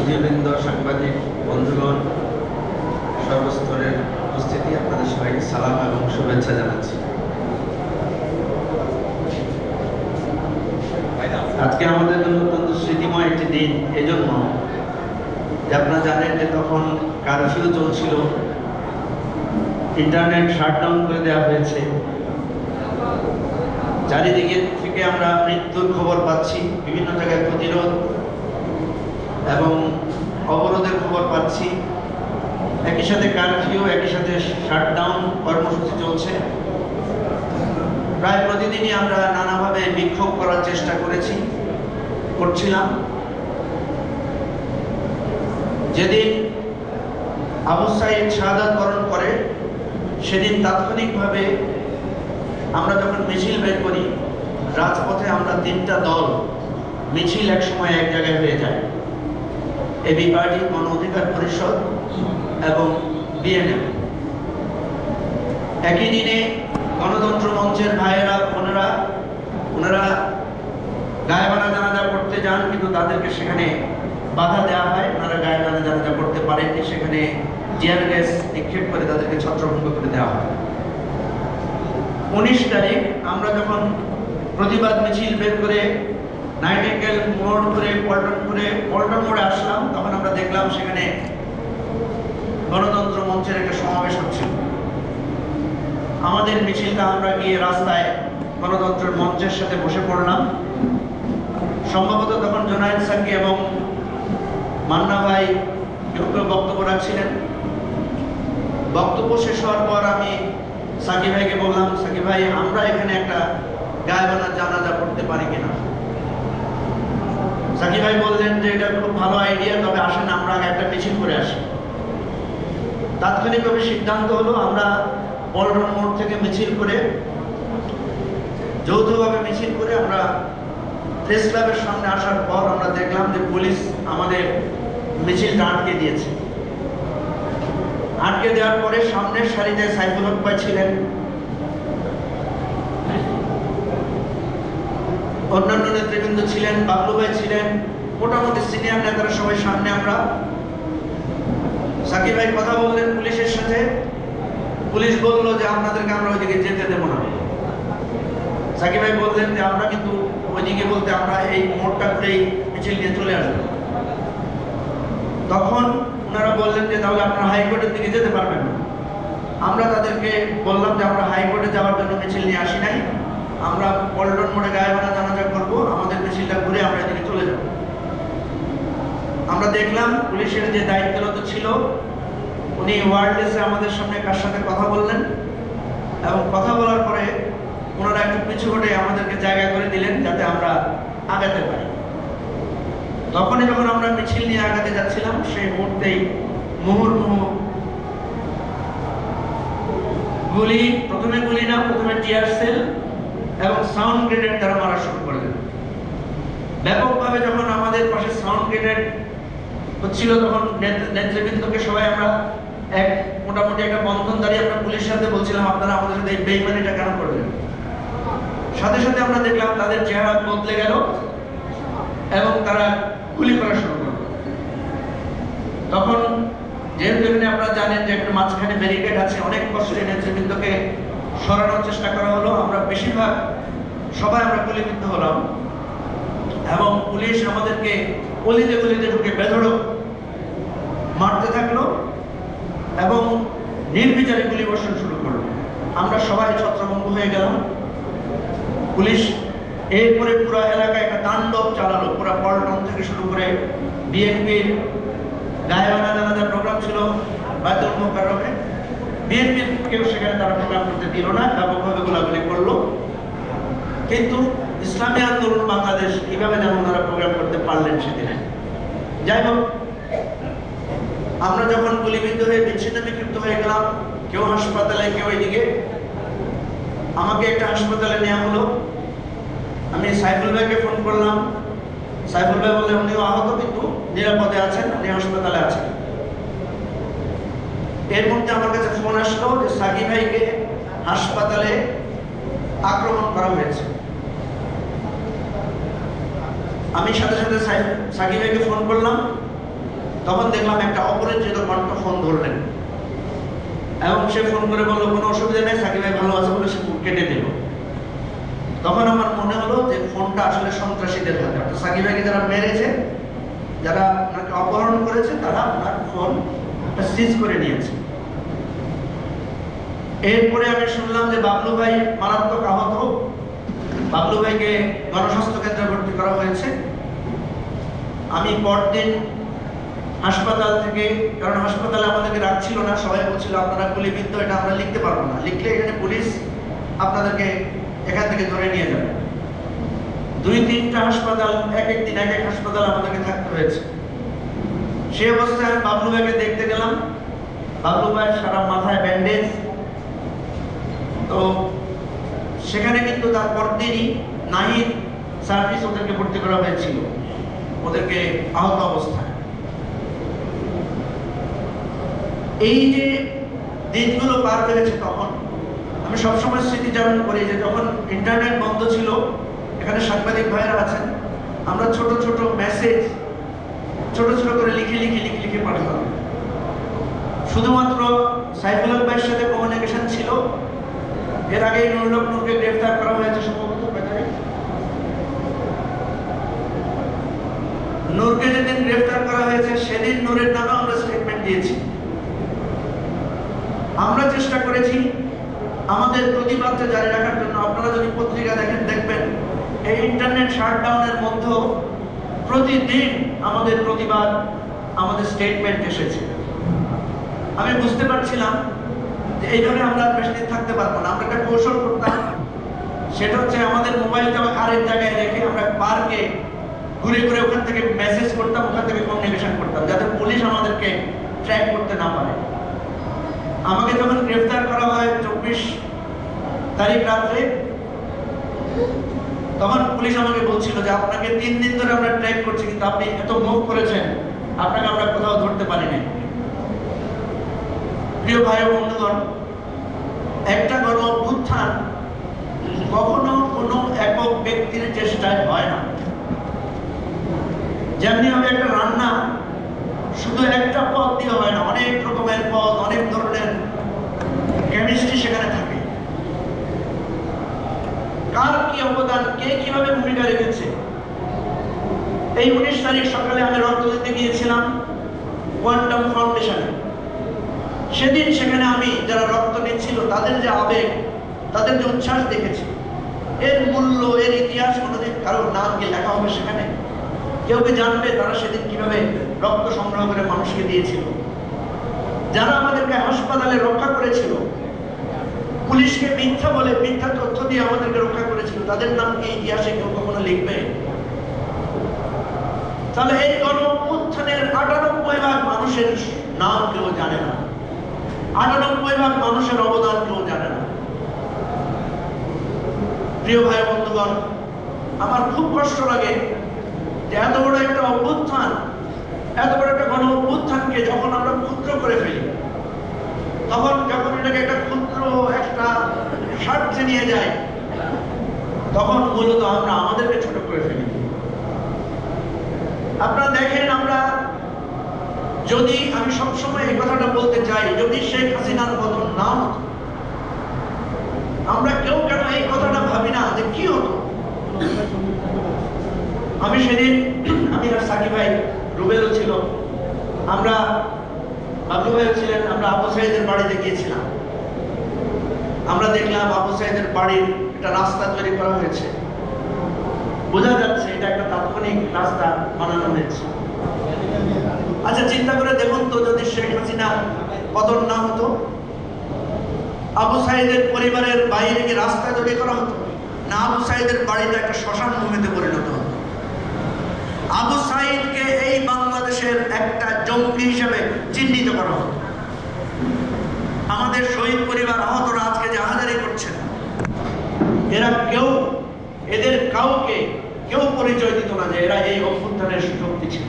সুধীবৃন্দ সাংবাদিক, বন্ধুগণ, সর্বস্তরের উপস্থিতি, আপনাদের সবাইকে সালাম এবং শুভেচ্ছা জানাচ্ছি। আজকে আমাদের জন্য অত্যন্ত স্মৃতিময় একটি দিন, এজন্য যে আপনারা জানেন যে তখন কারফিউ চলছিল। ইন্টারনেট শাটডাউন করে দেওয়া হয়েছে। চারিদিকে থেকে আমরা মৃত্যুর খবর পাচ্ছি। বিভিন্ন জায়গায় প্রতিরোধ এবং অবরোধের খবর পাচ্ছি। একই সাথে কারফিউ একই সাথে শাটডাউন কর্মসূচি চলছে। প্রায় প্রতিদিনই আমরা নানাভাবে বিক্ষোভ করার চেষ্টা করেছি, করছিলাম। যেদিন আবু সাইদ শাহাদাত বরণ করে, সেদিন তাৎক্ষণিকভাবে আমরা যখন মিছিল বের করি, রাজপথে আমরা তিনটা দল মিছিল এক সময় এক জায়গায় হয়ে যায়। এবি পার্টি গণ অধিকার পরিষদ এবং বিএনএম। একই দিনে গণতন্ত্র মঞ্চের ভাইয়েরা, বোনেরা, ওনারা গায়েবানা জানাজা পড়তে যান, কিন্তু তাদেরকে সেখানে বাধা দেওয়া হয়। ওনারা গায়েবানা জানাজা পড়তে পারেননি, সেখানে জিয়ার গ্যাস নিক্ষেপ করে তাদেরকে ছত্রভঙ্গ করে দেওয়া হয়। উনিশ তারিখ আমরা যখন প্রতিবাদ মিছিল বের করে নাইটেঙ্গেল মোড় করে পল্টন মোড়ে আসলাম। তখন আমরা দেখলাম সেখানে গণতন্ত্র মঞ্চের একটা সমাবেশ হচ্ছিল। আমাদের মিছিলটা আমরা গিয়ে রাস্তায় গণতন্ত্রের মঞ্চের সাথে বসে পড়লাম। সম্ভবত তখন জোনায়েদ সাকি এবং মান্না ভাই কেউ বক্তব্য রাখছিলেন। বক্তব্য শেষ হওয়ার পর আমি সাকি ভাইকে বললাম সাকি ভাই, আমরা এখানে একটা গায়েবানা জানাজা করতে পারি কিনা? সাকি ভাই বললেন যে এটা খুব ভালো আইডিয়া তবে আসেন আমরা আগে একটা মিছিল করে আসি। তাৎক্ষণিকভাবে সিদ্ধান্ত হলো, আমরা পল্টন মোড় থেকে মিছিল করে, যৌথভাবে মিছিল করে আমরা প্রেস ক্লাবের সামনে আসার পর আমরা দেখলাম যে পুলিশ আমাদের মিছিলটা আটকে দিয়েছে। আটকে দেওয়ার পরে সামনের সারিতে সাইফুল হক ছিলেন। অন্যান্য নেতৃবৃন্দ ছিলেন বাবলু ভাই ছিলেন, মোটামুটি সিনিয়র নেতারা সবাই সামনে আমরা। সাকিব ভাই কথা বললেন পুলিশের সাথে। পুলিশ বলল যে আপনাদেরকে আমরা ওইদিকে যেতে দেবো না। সাকিব ভাই বললেন যে আমরা কিন্তু ওইদিকে বলতে আমরা এই মোড়টা করেই মিছিল নিয়ে চলে আসব। তখন ওনারা বললেন যে, তাহলে আপনারা হাইকোর্টের দিকে যেতে পারবেন না। আমরা তাদেরকে বললাম যে, আমরা হাইকোর্টে যাওয়ার জন্য মিছিল নিয়ে আসি নাই। আমরা পল্টন মোড়ে গায়ে গায়েবানা জানাজা করব, আমাদের মিছিলটা ঘুরে আমরা এদিকে চলে যাব। আমরা দেখলাম পুলিশের যে দায়িত্বরত ছিল, উনি ওয়ার্ডলেসে আমাদের সামনে কার সাথে কথা বললেন এবং কথা বলার পরে ওনারা একটু পিছু হটে আমাদেরকে জায়গা করে দিলেন যাতে আমরা আগাতে পারি। তখনই যখন আমরা মিছিল নিয়ে আগাতে যাচ্ছিলাম, সেই মুহূর্তেই মুহুর্মুহু গুলি, প্রথমে গুলি না, প্রথমে টিয়ার সেল এবং সাউন্ড গ্রেনেড তারা মারা শুরু করলেন ব্যাপকভাবে যখন আমাদের পাশে সাউন্ড গ্রেনেড হচ্ছিল, তখন নেত- নেতৃবৃন্দকে সবাই আমরা এক, মোটামুটি একটা বন্ধন দাঁড়িয়ে আমরা পুলিশের সাথে বলছিলাম, আপনারা আমাদের সাথে এই বেইমানিটা কেন করলেন? সাথে সাথে আমরা দেখলাম তাদের চেহারা বদলে গেল এবং তারা গুলি করা শুরু করল। তখন যেহেতু এখানে আপনারা জানেন যে একটা মাঝখানে ব্যারিকেড আছে, অনেক কষ্টে নেতৃবৃন্দকে সরানোর চেষ্টা করা হলো। আমরা বেশিরভাগ সবাই আমরা গুলিবিদ্ধ হলাম এবং পুলিশ আমাদেরকে গলিতে গলিতে ঢুকে বেধড়ক মারতে থাকল এবং নির্বিচারে গুলি বর্ষণ শুরু করল। আমরা সবাই ছত্রভঙ্গ হয়ে গেলাম। পুলিশ এরপরে পুরো এলাকায় একটা তাণ্ডব চালালো, পুরো পল্টন থেকে শুরু করে বিএনপির গায়েবানা জানাজার প্রোগ্রাম ছিল বায়তুল মোকাররমে। বিএনপির কেউ সেখানে তারা প্রোগ্রাম করতে দিল না, ব্যাপকভাবে গোলাগুলি করল। কিন্তু ইসলামী আন্দোলন বাংলাদেশ কীভাবে যেমন তারা প্রোগ্রাম করতে পারলেন সেদিনে। যাই হোক, আমরা যখন গুলিবিদ্ধ হয়ে বিচ্ছিন্ন বিক্ষিপ্ত হয়ে গেলাম, কেউ হাসপাতালে, কেউ এদিকে, আমাকে একটা হাসপাতালে নেওয়া হলো। আমি সাইফুল ভাইকে ফোন করলাম। সাইফুল ভাই বলে উনিও আহত কিন্তু, নিরাপদে আছেন উনি হাসপাতালে আছেন। এর মধ্যে আমার কাছে ফোন আসলো যে সাকি ভাইকে হাসপাতালে আক্রমণ করা হয়েছে। আমি সাথে সাথে সাই- সাকি ভাইকে ফোন করলাম। তখন দেখলাম একটা অপরিচিত কণ্ঠ ফোন ধরলেন। এবং সে ফোন করে বলল, কোনো অসুবিধা নেই সাকি ভাই ভালো আছে বলে সে কেটে দিল। তখন আমার মনে হলো যে ফোনটা আসলে সন্ত্রাসীদের হাতে। অর্থাৎ সাকি ভাইকে যারা মেরেছে, যারা ওনাকে অপহরণ করেছে, তারা ওনার ফোন সিজ করে নিয়েছে। এরপরে আমি শুনলাম যে বাবলু ভাই মারাত্মক আহত। বাবলু ভাইকে গণস্বাস্থ্য কেন্দ্রে ভর্তি করা হয়েছে। আমি পরদিন হাসপাতাল থেকে, কারণ হাসপাতালে আমাদেরকে রাখছিল না, সবাই বলছিল, আপনারা গুলিবিদ্ধ, এটা আমরা লিখতে পারব না। লিখলে এখানে পুলিশ আপনাদেরকে এখান থেকে ধরে নিয়ে যাবে। দুই তিনটা হাসপাতাল, এক এক দিন এক এক হাসপাতাল আমাদেরকে থাকতে হয়েছে। সে অবস্থায় বাবলু ভাইকে দেখতে গেলাম। বাবলু ভাইয়ের সারা মাথায় ব্যান্ডেজ। তো সেখানে কিন্তু তার পরদিনই নাহিদ সার্ভিস ওদেরকে ভর্তি করা হয়েছিল। ওদেরকে আহত অবস্থায়। এই যে দিনগুলো পার হয়েছে তখন, আমি সবসময় স্মৃতিচারণ করি যে যখন ইন্টারনেট বন্ধ ছিল, এখানে সাংবাদিক ভাইয়েরা আছেন, আমরা ছোট ছোট মেসেজ ছোট ছোট করে লিখে লিখে লিখে লিখে পাঠাতাম। শুধুমাত্র সাইফুল ভাইয়ের সাথে কমিউনিকেশন ছিল এর আগে নুরুল নূরকে গ্রেফতার করা হয়েছে সম্ভবত। নূরকে যেদিন গ্রেফতার করা হয়েছে, সেদিন নূরের নামে আমরা স্টেটমেন্ট দিয়েছি। আমরা চেষ্টা করেছি আমাদের প্রতিবাদটা জারি রাখার জন্য। আপনারা যদি পত্রিকা দেখেন, দেখবেন, এই ইন্টারনেট শাটডাউনের মধ্যেও প্রতিদিন আমাদের প্রতিবাদ, আমাদের স্টেটমেন্ট এসেছে। আমি বুঝতে পারছিলাম যে এইভাবে আমরা বেশি থাকতে পারব না, আমরা একটা কৌশল করতাম। সেটা হচ্ছে আমাদের মোবাইলটা আরেক জায়গায় রেখে আমরা পার্কে ঘুরে ঘুরে ওখান থেকে মেসেজ করতাম, ওখান থেকে কমিউনিকেশন করতাম, যাতে পুলিশ আমাদেরকে ট্র্যাক করতে না পারে। আমাকে যখন গ্রেফতার করা হয় চব্বিশ তারিখ রাত্রে, তখন পুলিশ আমাকে বলছিল যে আপনাকে তিন দিন ধরে আমরা ট্র্যাক করছি, কিন্তু আপনি এত মুভ করেছেন, আপনাকে আমরা কোথাও ধরতে পারি নাই প্রিয় ভাই বন্ধুগণ, একটা গণ অভ্যুত্থান কখনো কোনো একক ব্যক্তির চেষ্টায় হয় না। যেমনি হবে একটা রান্না, শুধু একটা পদ দিয়ে হয় না, অনেক রকমের পদ, অনেক ধরনের কেমিস্ট্রি সেখানে থাকে। কার কি অবদান, কে কীভাবে ভূমিকা রেখেছে? এই উনিশ তারিখ সকালে আমি রক্ত দিতে গিয়েছিলাম কোয়ান্টাম ফাউন্ডেশনে সেদিন সেখানে আমি যারা রক্ত নিচ্ছিল, তাদের যে আবেগ, তাদের যে উচ্ছ্বাস দেখেছি। এর মূল্য, এর ইতিহাস কোনোদিন কারোর নাম কি লেখা হবে সেখানে। কেউ কি জানবে তারা সেদিন কীভাবে রক্ত সংগ্রহ করে মানুষকে দিয়েছিল? যারা আমাদেরকে হাসপাতালে রক্ষা করেছিল, পুলিশকে মিথ্যা বলে, মিথ্যা তথ্য দিয়ে আমাদেরকে রক্ষা করেছিল, তাদের নাম কি ইতিহাসে কেউ কখনো লিখবে? তাহলে এই গণ উত্থানের আটানব্বই ভাগ মানুষের নাম কেউ জানে না। আটানব্বই ভাগ মানুষের অবদান কেউ জানে না। প্রিয় ভাই বন্ধুগণ, আমার খুব কষ্ট লাগে যে এত বড় একটা অভ্যুত্থান, এত বড় একটা গণ অভ্যুত্থানকে যখন আমরা ক্ষুদ্র করে ফেলি, তখন যখন এটাকে একটা ক্ষুদ্র একটা স্বার্থে নিয়ে যায় তখন মূলত আমরা আমাদেরকে ছোট করে ফেলি। আপনারা দেখেন আমরা যদি আমি সবসময় এই কথাটা বলতে চাই, যদি শেখ হাসিনার পতন না হতো, আমরা কেউ কেন এই কথাটা ভাবি না যে কি হতো? আমি সেদিন, আমি আর সাকি ভাই রুবেলও ছিল। আমরা বাবলু ভাইও ছিলেন, আমরা আবু সাইদের বাড়িতে গিয়েছিলাম। আমরা দেখলাম আবু সাইদের বাড়ির একটা রাস্তা তৈরি করা হয়েছে। বোঝা যাচ্ছে এটা একটা তাৎক্ষণিক রাস্তা বানানো হয়েছে। আচ্ছা চিন্তা করে দেখুন তো যদি শেখ হাসিনা পতন না হতো, আবু সাইদের পরিবারের বাইরে কি রাস্তা তৈরি করা হতো? না, আবু সাইদের বাড়িটা একটা শ্মশান ভূমিতে পরিণত হতো। আবু সাইদকে এই বাংলাদেশের একটা জঙ্গি হিসেবে চিহ্নিত করা হতো। আমাদের শহীদ পরিবার আহতরা আজকে জাহাজারি করছেন, এরা কেউ, এদের কাউকে কেউ পরিচয় দিত না যে এরা এই অভ্যুত্থানের শক্তি ছিল।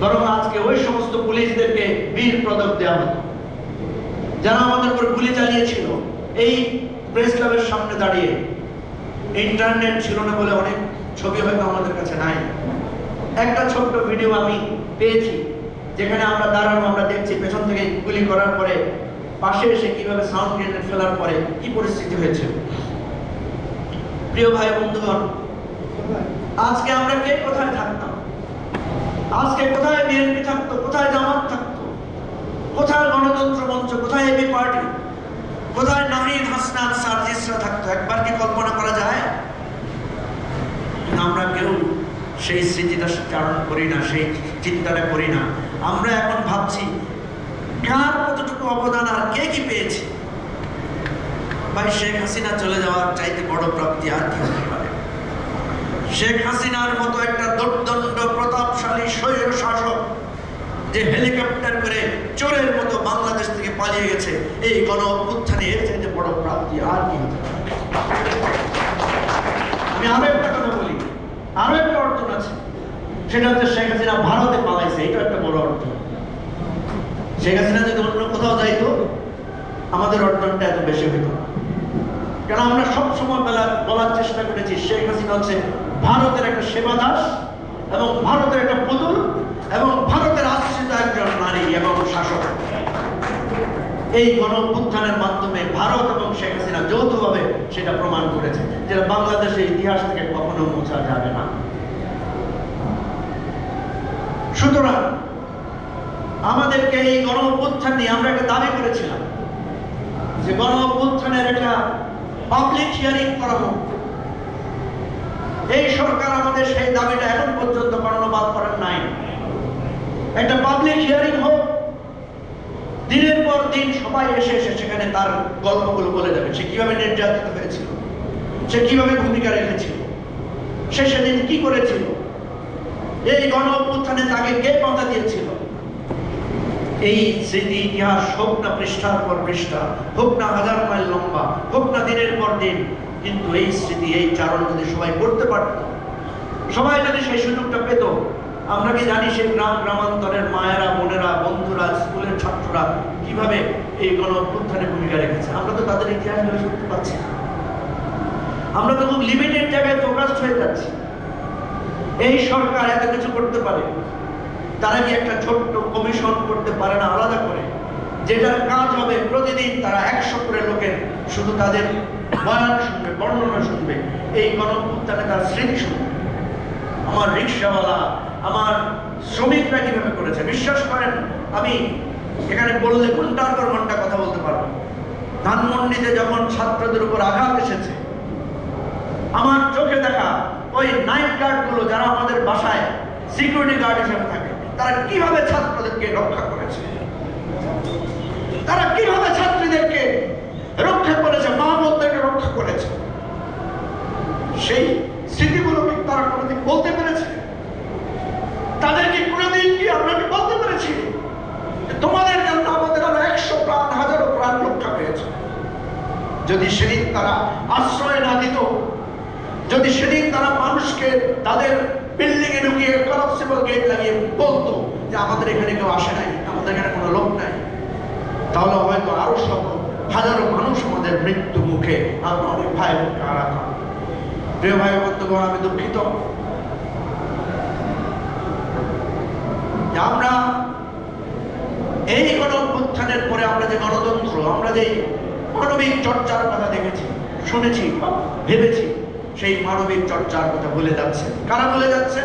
বরং আজকে ওই সমস্ত পুলিশদেরকে বীর পদক দেওয়া হতো যারা আমাদের উপর গুলি চালিয়েছিল, এই প্রেস ক্লাবের সামনে দাঁড়িয়ে। ইন্টারনেট ছিল না বলে অনেক ছবি হয়তো আমাদের কাছে নাই। একটা ছোট্ট ভিডিও আমি পেয়েছি, যেখানে আমরা দাঁড়ানো, আমরা দেখছি পেছন থেকে গুলি করার পরে পাশে এসে কীভাবে সাউন্ড গ্রেনেড ফেলার পরে কি পরিস্থিতি হয়েছে। প্রিয় ভাই বন্ধুগণ, আজকে আমরা কে কোথায় থাকতাম? আজকে কোথায় বিএনপি থাকতো? কোথায় জামাত থাকতো? কোথায় গণতন্ত্র মঞ্চ? কোথায় এবি পার্টি? কোথায় নাহিদ হাসনান সার্জিসরা থাকতো? একবার কি কল্পনা করা যায়? আমরা কেউ সেই স্মৃতিটা চারণ করি না, সেই চিন্তাটা করি না। আমরা এখন ভাবছি, কার কতটুকু অবদান আর কে কি পেয়েছে? ভাই, শেখ হাসিনা চলে যাওয়ার চাইতে বড় প্রাপ্তি আর কি পারে শেখ হাসিনার মতো একটা দুর্দণ্ড প্রতাপশালী স্বৈর শাসক যে হেলিকপ্টার করে চোরের মতো বাংলাদেশ থেকে পালিয়ে গেছে, এই গণ অভ্যুত্থানে এর চাইতে বড় প্রাপ্তি আর কি আমি আরও একটা কথা বলি, আরও একটা অর্জন আছে। সেটা হচ্ছে শেখ হাসিনা ভারতে পালাইছে এটা একটা বড় অর্জন। শেখ হাসিনা যদি অন্য কোথাও যাইতো, আমাদের অর্জনটা এত বেশি হইতো না। কারণ আমরা সবসময় বেলা বলার চেষ্টা করেছি, শেখ হাসিনা হচ্ছে ভারতের একটা সেবা দাস এবং ভারতের একটা পুতুল এবং ভারতের আশ্রিত একজন নারী এবং শাসক। এই গণ মাধ্যমে ভারত এবং শেখ হাসিনা যৌথভাবে সেটা প্রমাণ করেছে যেটা বাংলাদেশের ইতিহাস থেকে কখনো মোছা যাবে না। সুতরাং আমাদেরকে এই গণ নিয়ে আমরা একটা দাবি করেছিলাম যে গণ একটা পাবলিক হিয়ারিং করা হোক এই সরকার আমাদের সেই দাবিটা এখন পর্যন্ত কর্ণপাত করেন নাই। একটা পাবলিক হিয়ারিং হোক, দিনের পর দিন সবাই এসে এসে সেখানে তার গল্পগুলো বলে যাবে সে কীভাবে নির্যাতিত হয়েছিল? সে কীভাবে ভূমিকা রেখেছিল? সে সেদিন কি করেছিল? এই গণ অভ্যুত্থানে তাকে কে বাধা দিয়েছিল? এই স্মৃতি ইতিহাস হোক না পৃষ্ঠার পর পৃষ্ঠা, হোক না হাজার মাইল লম্বা, হোক না দিনের পর দিন, কিন্তু এই স্মৃতি, এই চারণ যদি সবাই করতে পারত, সবাই যদি সেই সুযোগটা পেত, আমরা কি জানি সেই গ্রাম গ্রামান্তরের মায়েরা, বোনেরা, বন্ধুরা, স্কুলের ছাত্ররা কীভাবে এই গণ অভ্যুত্থানে ভূমিকা রেখেছে আমরা তো তাদের ইতিহাসগুলো শুনতে পাচ্ছি। আমরা তো খুব লিমিটেড জায়গায় ফোকাসড হয়ে যাচ্ছি এই সরকার এত কিছু করতে পারে তারা কি একটা ছোট্ট কমিশন করতে পারে না আলাদা করে? যেটার কাজ হবে প্রতিদিন তারা একশো করে লোকের শুধু তাদের বয়ান শুনবে, বর্ণনা শুনবে। এই গণপুত্থানে তার স্মৃতি শুনবে আমার রিক্সাওয়ালা, আমার শ্রমিকরা কীভাবে করেছে? বিশ্বাস করেন, আমি এখানে বললে ঘণ্টার পর ঘণ্টা কথা বলতে পারব। ধানমন্ডিতে যখন ছাত্রদের উপর আঘাত এসেছে, আমার চোখে দেখা ওই নাইট গার্ডগুলো যারা আমাদের বাসায় সিকিউরিটি গার্ড হিসেবে থাকে তারা কীভাবে ছাত্রদেরকে রক্ষা করেছে? তারা কীভাবে ছাত্রীদেরকে রক্ষা করেছে? মা বোনদেরকে রক্ষা করেছে? সেই স্মৃতিগুলো কি তারা কোনোদিন বলতে পেরেছে? তাদেরকে কোনোদিন কি আমরা কি বলতে পেরেছি? তোমাদের জন্য আমাদের আরও একশো প্রাণ, হাজারো প্রাণ রক্ষা পেয়েছে। যদি সেদিন তারা আশ্রয় না দিত, যদি সেদিন তারা মানুষকে তাদের বিল্ডিং এ ঢুকিয়ে কলাপসিবল গেট লাগিয়ে বলতো যে আমাদের এখানে কেউ আসে নাই, আমাদের এখানে কোনো লোক নাই। তাহলে হয়তো আরও শত হাজারো মানুষ আমাদের মৃত্যু মুখে আমরা অনেক ভাই হারাতাম প্রিয় ভাই বন্ধুগণ, আমি দুঃখিত। আমরা এই গণ অভ্যুত্থানের পরে আমরা যে গণতন্ত্র, আমরা যে মানবিক চর্চার কথা দেখেছি, শুনেছি, ভেবেছি সেই মানবিক চর্চার কথা ভুলে যাচ্ছেন। কারা ভুলে যাচ্ছে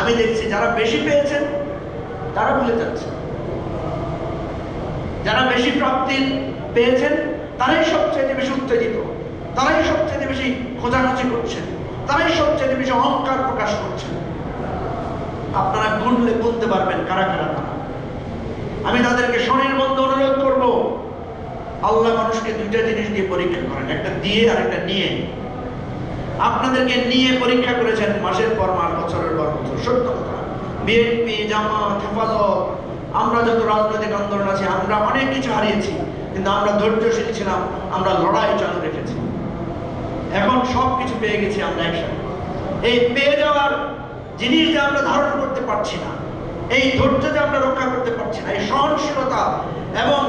আমি দেখছি যারা বেশি পেয়েছেন, তারা ভুলে যাচ্ছে যারা বেশি প্রাপ্তি পেয়েছেন, তারাই সবচেয়ে বেশি উত্তেজিত। তারাই সবচেয়ে বেশি খোঁজাখুঁজি করছেন। তারাই সবচেয়ে বেশি অহংকার প্রকাশ করছেন। আপনারা গুনলে গুনতে পারবেন কারা কারা তারা। আমি তাদেরকে স্বনির্বন্ধ অনুরোধ করব, আল্লাহ মানুষকে দুইটা জিনিস দিয়ে পরীক্ষা করেন, একটা দিয়ে আর একটা নিয়ে। আপনাদেরকে নিয়ে পরীক্ষা করেছেন মাসের পর মাস, বছরের পর বছর। সত্য কথা। বিএনপি জামাত হেফাজত আমরা যত রাজনৈতিক আন্দোলন আছে, আমরা অনেক কিছু হারিয়েছি, কিন্তু আমরা ধৈর্যশীল ছিলাম, আমরা লড়াই চালু রেখেছি। এখন সব কিছু পেয়ে গেছি আমরা একসাথে। এই পেয়ে যাওয়ার জিনিস যে আমরা ধারণ করতে পারছি না, এই ধৈর্য যে আমরা রক্ষা করতে পারছি না, এই সহনশীলতা এবং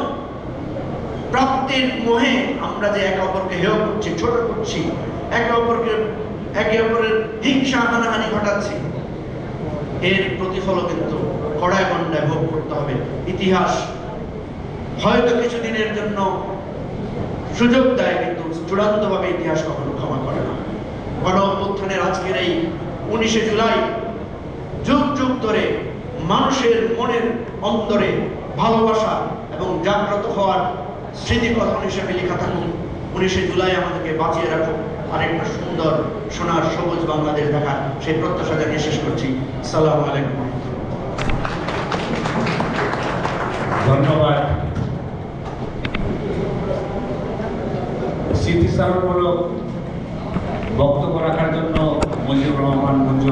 প্রাপ্তির মোহে আমরা যে একে অপরকে হেয় করছি, ছোট করছি একে অপরকে, একে অপরের হিংসা হানাহানি ঘটাচ্ছি। এর প্রতিফলও কিন্তু কড়ায় গণ্ডায় ভোগ করতে হবে। ইতিহাস হয়তো কিছুদিনের জন্য সুযোগ দেয়, কিন্তু চূড়ান্তভাবে ইতিহাস কখনো ক্ষমা করে না। গণ অভ্যুত্থানের আজকের এই উনিশে জুলাই, যুগ যুগ ধরে মানুষের মনের অন্তরে ভালোবাসা এবং জাগ্রত হওয়ার স্মৃতিকথন হিসেবে লেখা থাকুক উনিশে জুলাই আমাদেরকে বাঁচিয়ে রাখুক। আরেকটা সুন্দর সোনার সবুজ বাংলাদেশ দেখার সেই প্রত্যাশা জানিয়ে শেষ করছি। সালাম আলাইকুম। ধন্যবাদ। স্মৃতিচারণমূলক বক্তব্য রাখার জন্য মঞ্জুর রহমান মঞ্জুর